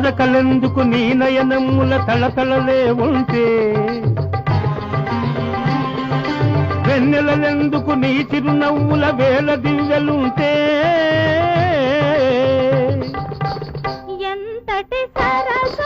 వెన్నెలలెందుకు నీ నయనముల తళతళలే ఉంటే? వెన్నెలలెందుకు నీ చిరునవ్వుల వేల దివ్యలుంటే? ఎంతటి సరస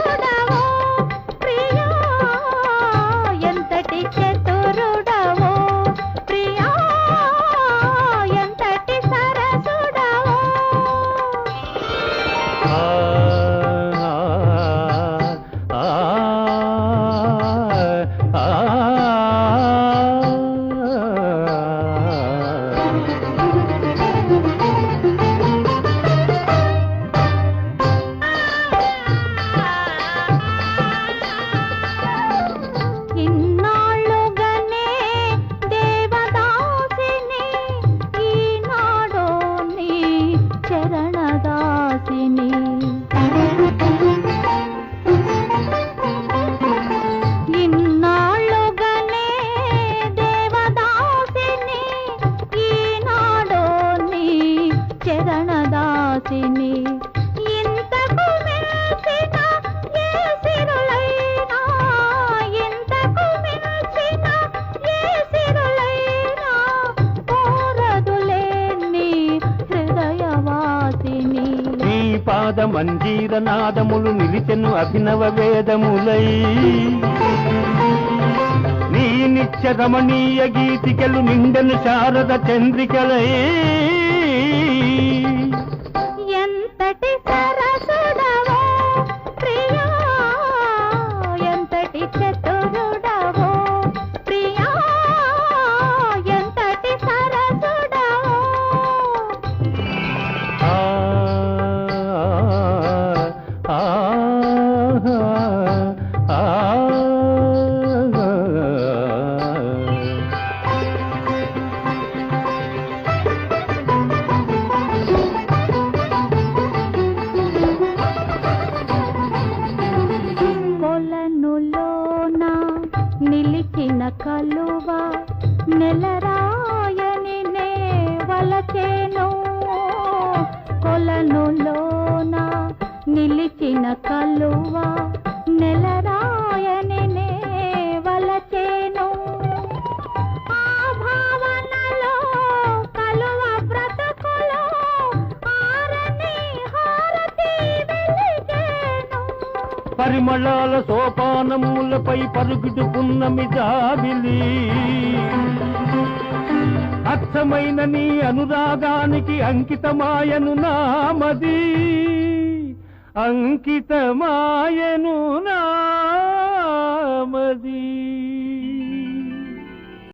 প্রেমী నాద మంజీర నాదములు నిలిచెను అభినవ వేదములై. నీ నిత్య రమణీయ గీతికలు నిండెను శారద చంద్రికలై. నిలిచిన కలువ నెలరాయని వలచేను ఆ భావనలో కలువ బ్రతుకులో హారతి పరిమళాల సోపానములపై పరుగుడు పున్నమి జాబిలి అర్థమైన నీ అనురాగానికి అంకితమాయను నామది అంకితమాయను నామదీ.